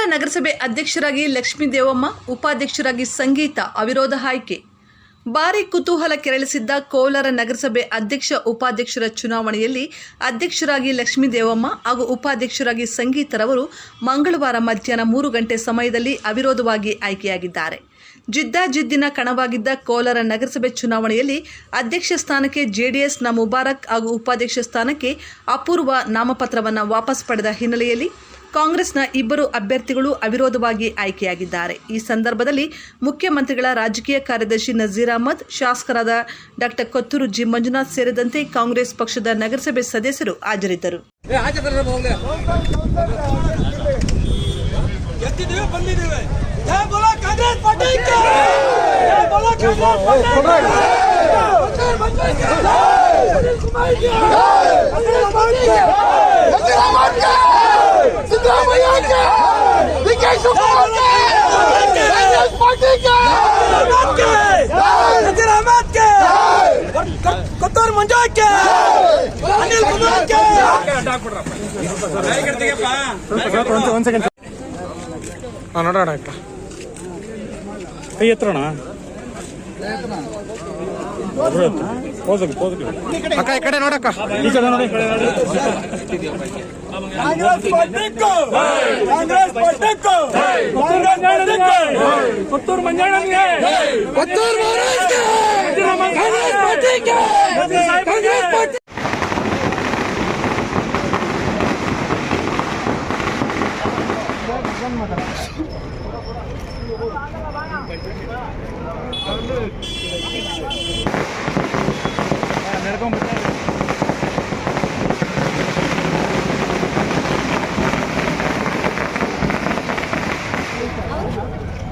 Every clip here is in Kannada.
ಕೋಲಾರ ನಗರಸಭೆ ಅಧ್ಯಕ್ಷರಾಗಿ ಲಕ್ಷ್ಮೀ ದೇವಮ್ಮ ಉಪಾಧ್ಯಕ್ಷರಾಗಿ ಸಂಗೀತ ಅವಿರೋಧ ಆಯ್ಕೆ. ಭಾರಿ ಕುತೂಹಲ ಕೆರಳಿಸಿದ್ದ ಕೋಲಾರ ನಗರಸಭೆ ಅಧ್ಯಕ್ಷ, ಉಪಾಧ್ಯಕ್ಷರ ಚುನಾವಣೆಯಲ್ಲಿ ಅಧ್ಯಕ್ಷರಾಗಿ ಲಕ್ಷ್ಮೀ ದೇವಮ್ಮ ಹಾಗೂ ಉಪಾಧ್ಯಕ್ಷರಾಗಿ ಸಂಗೀತರವರು ಮಂಗಳವಾರ ಮಧ್ಯಾಹ್ನ ಮೂರು ಗಂಟೆ ಸಮಯದಲ್ಲಿ ಅವಿರೋಧವಾಗಿ ಆಯ್ಕೆಯಾಗಿದ್ದಾರೆ. ಜಿದ್ದಾಜಿದ್ದಿನ ಕಣವಾಗಿದ್ದ ಕೋಲಾರ ನಗರಸಭೆ ಚುನಾವಣೆಯಲ್ಲಿ ಅಧ್ಯಕ್ಷ ಸ್ಥಾನಕ್ಕೆ ಜೆಡಿಎಸ್ನ ಮುಬಾರಕ್ ಹಾಗೂ ಉಪಾಧ್ಯಕ್ಷ ಸ್ಥಾನಕ್ಕೆ ಅಪೂರ್ವ ನಾಮಪತ್ರವನ್ನು ವಾಪಸ್ ಪಡೆದ ಹಿನ್ನೆಲೆಯಲ್ಲಿ ಕಾಂಗ್ರೆಸ್ನ ಇಬ್ಬರು ಅಭ್ಯರ್ಥಿಗಳು ಅವಿರೋಧವಾಗಿ ಆಯ್ಕೆಯಾಗಿದ್ದಾರೆ. ಈ ಸಂದರ್ಭದಲ್ಲಿ ಮುಖ್ಯಮಂತ್ರಿಗಳ ರಾಜಕೀಯ ಕಾರ್ಯದರ್ಶಿ ನಜೀರ್ ಅಹಮದ್, ಶಾಸಕರಾದ ಡಾಕ್ಟರ್ ಕೊತ್ತೂರು ಜಿ. ಮಂಜುನಾಥ್ ಸೇರಿದಂತೆ ಕಾಂಗ್ರೆಸ್ ಪಕ್ಷದ ನಗರಸಭೆ ಸದಸ್ಯರು ಹಾಜರಿದ್ದರು ಎತ್ತಿದ್ದೀವಿ ಬಂದಿದ್ದೀವಿ ಜೈ ಬೋಲೋ ಕಾಂಗ್ರೆಸ್ ಪಾರ್ಟಿಗೆ ಜೈ ಬೋಲೋ ಕಾಂಗ್ರೆಸ್ ಪಾರ್ಟಿಗೆ ಜೈ ಬಂದಿಗೆ ಸುನಿಲ್ ಕುಮಾರ್ಗೆ ಕಾಂಗ್ರೆಸ್ ಪಾರ್ಟಿಗೆ ಸಿದ್ದರಾಮಯ್ಯಗೆ ಡಿ ಕೆ ಶಿವಕುಮಾರ್ಗೆ ಕಾಂಗ್ರೆಸ್ ಪಾರ್ಟಿಗೆ ನಜೀರ್ ಅಹಮದ್ಗೆ ಕೊತ್ತೂರು ಮಂಜುಕ್ಕೆ ಅನಿಲ್ ಕುಮಾರ್ಗೆ ಹಾಂ ನೋಡೋಣ ಅಕ್ಕ ಕೈ ಎತ್ತರೋಣ ಅಕ್ಕ ಈ ಕಡೆ ನೋಡಕ್ಕ ಈ ಕಡೆ ನೋಡಿ ಕಾಂಗ್ರೆಸ್ ಪಾರ್ಟಿಗೆ ಕಾಂಗ್ರೆಸ್ ಪಾರ್ಟಿಗೆ ಕಾಂಗ್ರೆಸ್ ಪಾರ್ಟಿಗೆ ಕೊತ್ತೂರು ಮಂಜಣ್ಣನಿಗೆ ಕೊತ್ತೂರು ಮಹಾರಾಜ್ಗೆ ಕಾಂಗ್ರೆಸ್ ಪಾರ್ಟಿಗೆ ಕಾಂಗ್ರೆಸ್ ಪಾರ್ಟಿ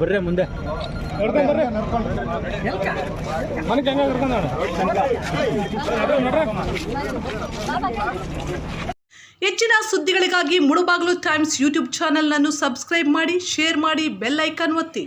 ಬರ್ರಿ ಮುಂದೆ. ಮನಕ್ಕೆ ಹೆಂಗ ಕರ್ಕೊಂಡು ಹೆಚ್ಚಿನ ಸುದ್ದಿಗಳಿಗಾಗಿ ಮುಳುಬಾಗಿಲು ಟೈಮ್ಸ್ ಯೂಟ್ಯೂಬ್ ಚಾನೆಲ್ನನ್ನು ಸಬ್ಸ್ಕ್ರೈಬ್ ಮಾಡಿ ಶೇರ್ ಮಾಡಿ ಬೆಲ್ ಐಕಾನ್ ಒತ್ತಿ.